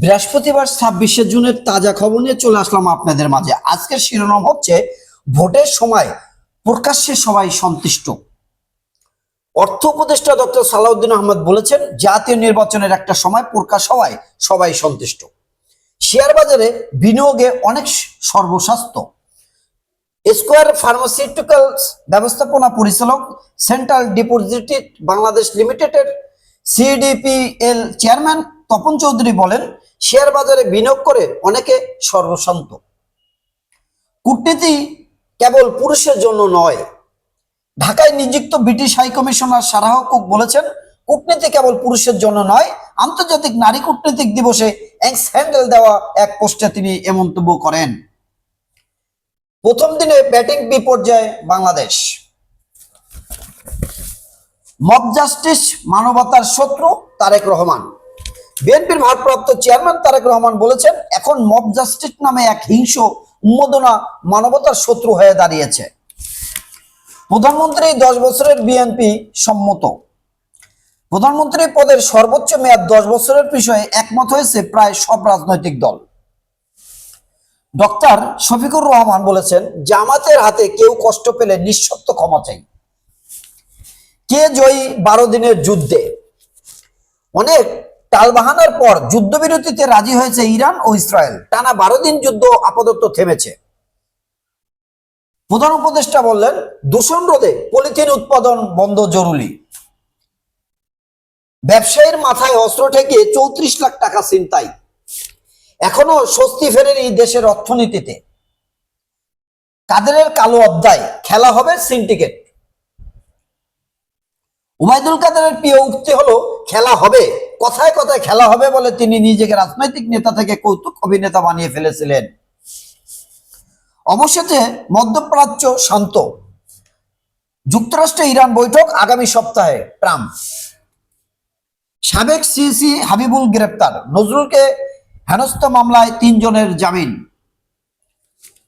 বৃহস্পতিবার ছাব্বিশে জুনের তাজা খবর নিয়ে চলে আসলাম আপনাদের মাঝে। আজকের শিরোনাম হচ্ছে, ভোটের সময় প্রকাশ্যে সবাই সন্তুষ্ট। অর্থ উপদেষ্টা ডক্টর সালাউদ্দিন আহমদ বলেছেন, জাতীয় নির্বাচনের একটা সময় প্রকাশ হওয়ায় সবাই সন্তুষ্ট। শেয়ার বাজারে বিনিয়োগে অনেক সর্বস্বাস্থ্য। স্কোয়ার ফার্মাসিউটিক্যালস ব্যবস্থাপনা পরিচালক সেন্ট্রাল ডিপোজিটরি বাংলাদেশ লিমিটেডের সিডিপিএল চেয়ারম্যান তপন চৌধুরী বলেন, শেয়ার বাজারে বিনিয়োগ করে অনেকে সর্বশান্ত কূটনীতি কেবল পুরুষের জন্য নয়। ঢাকায় নিযুক্ত British high commissioner Sarah Cook বলেছেন, কূটনীতি কেবল পুরুষের জন্য নয়, আন্তর্জাতিক নারী কূটনীতিক দিবসে এক্স দেওয়া এক পোস্টে তিনি এ মন্তব্য করেন। প্রথম দিনে ব্যাটিং বিপর্যয় বাংলাদেশ। মব জাস্টিস মানবতার শত্রু তারেক রহমান। বিএনপির ভারপ্রাপ্ত চেয়ারম্যান তারেক রহমান বলেছেন, এখন মব জাস্টিস নামে এক হিংস উন্মোদনা মানবতার শত্রু হয়ে দাঁড়িয়েছে। প্রধানমন্ত্রী দশ বছরের বিএনপি সম্মত। প্রধানমন্ত্রী পদের সর্বোচ্চ মেয়াদ দশ বছরের বিষয়ে একমত হয়েছে প্রায় সব রাজনৈতিক দল। ডক্টর শফিকুর রহমান বলেছেন, জামাতের হাতে কেউ কষ্ট পেলে নিঃশর্ত ক্ষমা চাই। কে জয়ী বারো দিনের যুদ্ধে? অনেক টালবাহানার পর যুদ্ধবিরতিতে রাজি হয়েছে ইরান ও ইসরায়েল। টানা বারো দিন যুদ্ধ আপাতত থেমেছে। প্রধান উপদেষ্টা বললেন, দূষণ রোধে পলিথিন উৎপাদন বন্ধ জরুরি। ব্যবসায়ীর মাথায় অস্ত্র ঠেকে চৌত্রিশ লাখ টাকা ছিনতাই। এখনও স্বস্তি ফেরেনি দেশের অর্থনীতিতে। কাদেরের কালো অধ্যায়, খেলা হবে সিন্ডিকেট। উবায়দুল কাদেরের প্রিয় উক্তি হলো, খেলা হবে। কথায় কথায় খেলা হবে বলে তিনি নিজেকে রাজনৈতিক নেতা থেকে কৌতুক অভিনেতা বানিয়ে ফেলেছিলেন। অবশেষে মধ্যপ্রাচ্য শান্ত। যুক্তরাষ্ট্রে ইরান বৈঠক আগামী সপ্তাহে, ট্রাম্প। সাবেক সিসি হাবিবুল গ্রেপ্তার। নজরুলকে হেনস্থ মামলায় তিনজনের জামিন।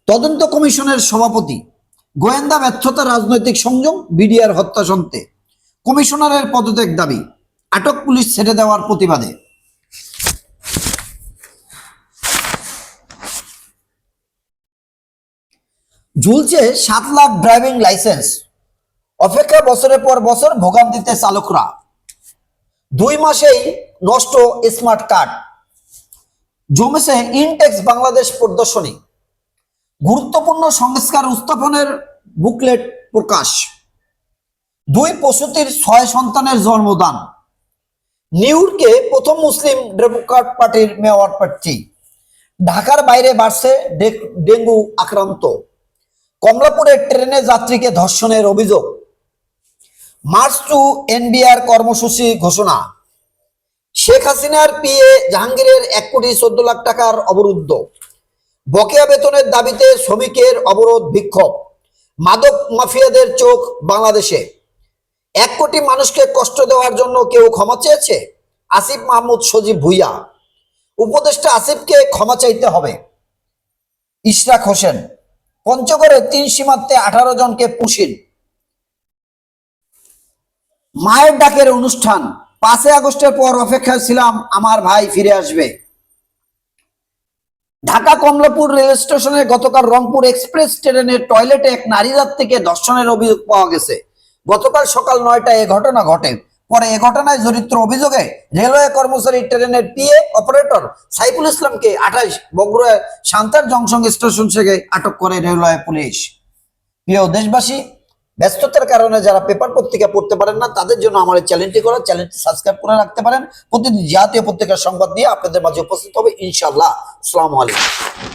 তদন্ত কমিশনের সভাপতি। গোয়েন্দা ব্যর্থতা রাজনৈতিক সংযম, বিডিআর হত্যা সন্তে কমিশনারের পদত্যাগ দাবি, আটক পুলিশ ছেড়ে দেওয়ার প্রতিবাদে। ঝুলছে সাত লাখ ড্রাইভিং লাইসেন্স। অপেক্ষা বছরের পর বছর ভোগান্তিতে চালকরা। দুই মাসেই নষ্ট স্মার্ট কার্ড। জমেছে ইনটেক্স বাংলাদেশ প্রদর্শনী। গুরুত্বপূর্ণ সংস্কার উত্থাপনের বুকলেট প্রকাশ। দুই প্রসূতির ছয় সন্তানের জন্মদান। নিউইয়র্কে প্রথম মুসলিম ডেমোক্রাট পার্টির মেয়র প্রার্থী। ঢাকার বাইরে বাড়ছে ডেঙ্গু আক্রান্ত। কমলাপুরের ট্রেনে যাত্রীকে ধর্ষণের অভিযোগ। মার্চ টু এনবিআর কর্মসূচি ঘোষণা। শেখ হাসিনার পিএ জাহাঙ্গীরের এক কোটি চোদ্দ লাখ টাকার অবরুদ্ধ। বকেয়া বেতনের দাবিতে শ্রমিকের অবরোধ বিক্ষোভ। মাদক মাফিয়াদের চোখ বাংলাদেশে। এক কোটি মানুষকে কষ্ট দেওয়ার জন্য কেউ ক্ষমা চেয়েছে? আসিফ মাহমুদ সজীব ভুইয়া। উপদেষ্টা আসিফকে ক্ষমা চাইতে হবে। ইশরাক হোসেন, পঞ্চগড়ে তিন সীমান্তে আঠারো জনকে পুষিন মায়ের ডাকের অনুষ্ঠান, পাঁচই আগস্টের পর অপেক্ষায় ছিলাম, আমার ভাই ফিরে আসবে। ঢাকা কমলাপুর রেল স্টেশনে গতকাল রংপুর এক্সপ্রেস ট্রেনের টয়লেটে এক নারী যাত্রীকে ধর্ষণের অভিযোগ পাওয়া গেছে। গতকাল সকাল নয়টায় এ ঘটনা ঘটে। পরে এ ঘটনায় জড়িত অভিযোগে রেলওয়ে কর্মচারী, ট্রেনের পিএ অপারেটর সাইফুল ইসলামকে আঠাইশ বগুড়া সান্তার জংশন স্টেশন থেকে আটক করে রেলওয়ে পুলিশ। প্রিয় দেশবাসী, ব্যস্ততার কারণে যারা পেপার পত্রিকা পড়তে পারেন না, তাদের জন্য এই চ্যানেলটি করা, চ্যানেলটি সাবস্ক্রাইব করে রাখতে পারেন। প্রতিদিন জাতীয় পত্রিকার সংবাদ দিয়ে আপনাদের মাঝে উপস্থিত হবে ইনশাল্লাহ আসসালামু আলাইকুম।